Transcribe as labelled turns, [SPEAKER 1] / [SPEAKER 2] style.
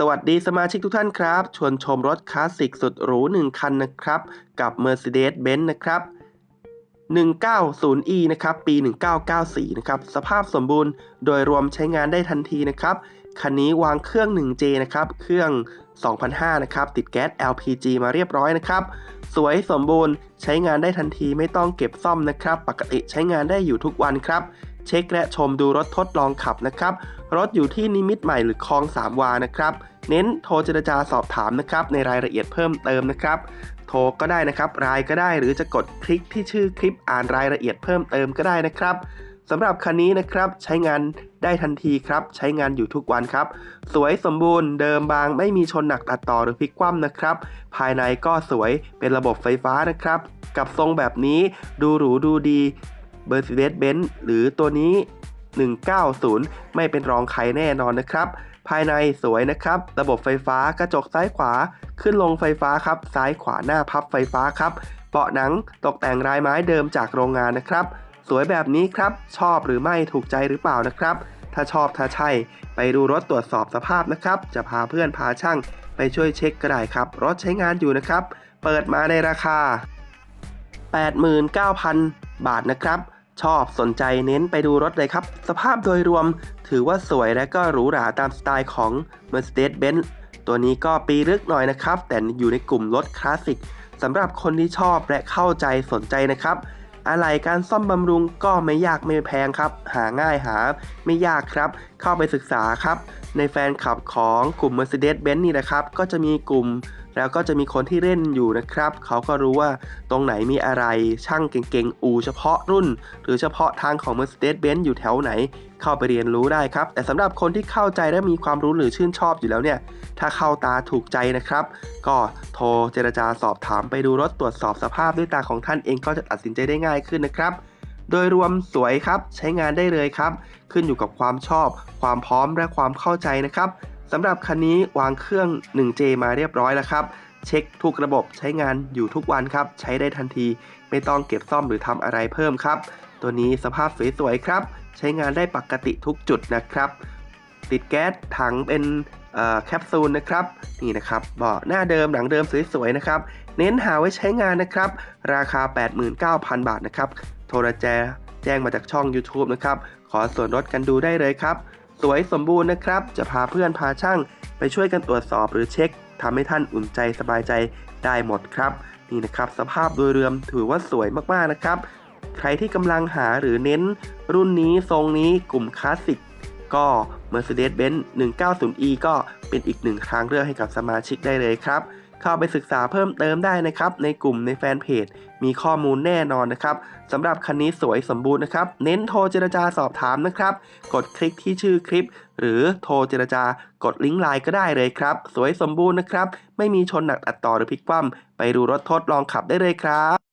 [SPEAKER 1] สวัสดีสมาชิกทุกท่านครับ ชวนชมรถคลาสสิกสุดหรู 1 คันนะครับ กับ Mercedes-Benz นะครับ 190e นะครับ ปี 1994 นะครับ สภาพสมบูรณ์โดยรวมใช้งานได้ทันทีนะครับ คันนี้วางเครื่อง 1J นะครับ เครื่อง 2005 นะครับ ติดแก๊ส LPG มาเรียบร้อยนะครับ สวยสมบูรณ์ใช้งานได้ทันทีไม่ต้องเก็บซ่อมนะครับ ปกติใช้งานได้อยู่ทุกวันครับ เช็คและชมดูรถทดลองขับนะครับ รถอยู่ที่นิมิตใหม่หรือคลองสามวานะครับ เน้นโทรเจรจาสอบถามนะครับ ในรายละเอียดเพิ่มเติมนะครับ โทรก็ได้นะครับไลน์ก็ได้หรือจะกดคลิกที่ชื่อคลิปอ่านรายละเอียดเพิ่มเติมก็ได้นะครับสำหรับคันนี้นะครับใช้งานได้ทันทีครับ ใช้งานอยู่ทุกวันครับ สวยสมบูรณ์เดิมบางไม่มีชนหนักตัดต่อหรือพลิกคว่ำนะครับ ภายในก็สวยเป็นระบบไฟฟ้านะครับ กับทรงแบบนี้ดูหรูดูดี Mercedes-Benz หรือตัวนี้ 190 ไม่เป็นรองใครแน่นอนนะครับ ภายในสวยนะครับ ระบบไฟฟ้ากระจกซ้ายขวา ขึ้นลงไฟฟ้าครับ ซ้ายขวาหน้าพับไฟฟ้าครับเบาะหนังตกแต่งลายไม้เดิมจากโรงงานนะครับ สวยแบบนี้ครับ ชอบหรือไม่ถูกใจหรือเปล่านะครับ ถ้าชอบถ้าใช่ ไปดูรถตรวจสอบสภาพนะครับ จะพาเพื่อนพาช่างไปช่วยเช็คก็ได้ครับ รถใช้งานอยู่นะครับ เปิดมาในราคา 89,000 บาทนะครับ ชอบสนใจเน้นไปดูรถเลยครับ สภาพโดยรวมถือว่าสวยและก็หรูหราตามสไตล์ของ Mercedes-Benz ตัวนี้ก็ปีลึกหน่อยนะครับ แต่อยู่ในกลุ่มรถคลาสสิกสำหรับคนที่ชอบและเข้าใจสนใจนะครับ อะไรการซ่อมบำรุงก็ไม่ยากไม่แพงครับ หาง่ายหาไม่ยากครับ เข้าไปศึกษาครับ ในแฟนคลับของกลุ่ม Mercedes-Benz นี่นะครับ ก็จะมีกลุ่มแล้วก็จะมีคนที่เล่นอยู่นะครับ เขาก็รู้ว่าตรงไหนมีอะไรช่างเก่งๆ อูเฉพาะรุ่น หรือเฉพาะทางของ Mercedes-Benz อยู่แถวไหน เข้าไปเรียนรู้ได้ครับ แต่สำหรับคนที่เข้าใจและมีความรู้หรือชื่นชอบอยู่แล้วเนี่ย ถ้าเข้าตาถูกใจนะครับ ก็โทรเจรจาสอบถามไปดูรถตรวจสอบสภาพด้วยตาของท่านเองก็จะตัดสินใจได้ง่ายขึ้นนะครับ โดยรวมสวยครับใช้งานได้เลยครับ ขึ้นอยู่กับความชอบ ความพร้อมและความเข้าใจนะครับสำหรับคันนี้วางเครื่อง 1J มาเรียบร้อยแล้วครับ เช็คทุกระบบใช้งานอยู่ทุกวันครับ ใช้ได้ทันที ไม่ต้องเก็บซ่อมหรือทำอะไรเพิ่มครับ ตัวนี้สภาพสวยๆครับ ใช้งานได้ปกติทุกจุดนะครับ ติดแก๊สถังเป็น แคปซูลนะครับนี่นะครับเบาะหน้าเดิมหลังเดิมสวยๆนะครับ เน้นหาไว้ใช้งานนะครับ ราคา 89,000 บาทนะครับ โทรแจแจ้งมาจากช่อง YouTube นะครับ ขอส่วนลดกันดูได้เลยครับ สวยสมบูรณ์นะครับ จะพาเพื่อนพาช่างไปช่วยกันตรวจสอบหรือเช็คทำให้ท่านอุ่นใจสบายใจได้หมดครับ นี่นะครับสภาพโดยรวมถือว่าสวยมากๆนะครับ ใครที่กำลังหาหรือเน้น รุ่นนี้ทรงนี้กลุ่มคลาสสิก ก็ Mercedes-Benz 190e ก็เป็นอีกหนึ่งทางเลือกให้กับสมาชิกได้เลยครับ เข้าไปศึกษาเพิ่มเติมได้นะครับ ในกลุ่มในแฟนเพจ มีข้อมูลแน่นอนนะครับสำหรับคันนี้สวยสมบูรณ์นะครับ เน้นโทรเจรจาสอบถามนะครับ กดคลิกที่ชื่อคลิป หรือโทรเจรจากดลิงก์ไลน์ก็ได้เลยครับ สวยสมบูรณ์นะครับ ไม่มีชนหนักอัดต่อหรือพลิกคว่ำไปดูรถทดลองขับได้เลยครับ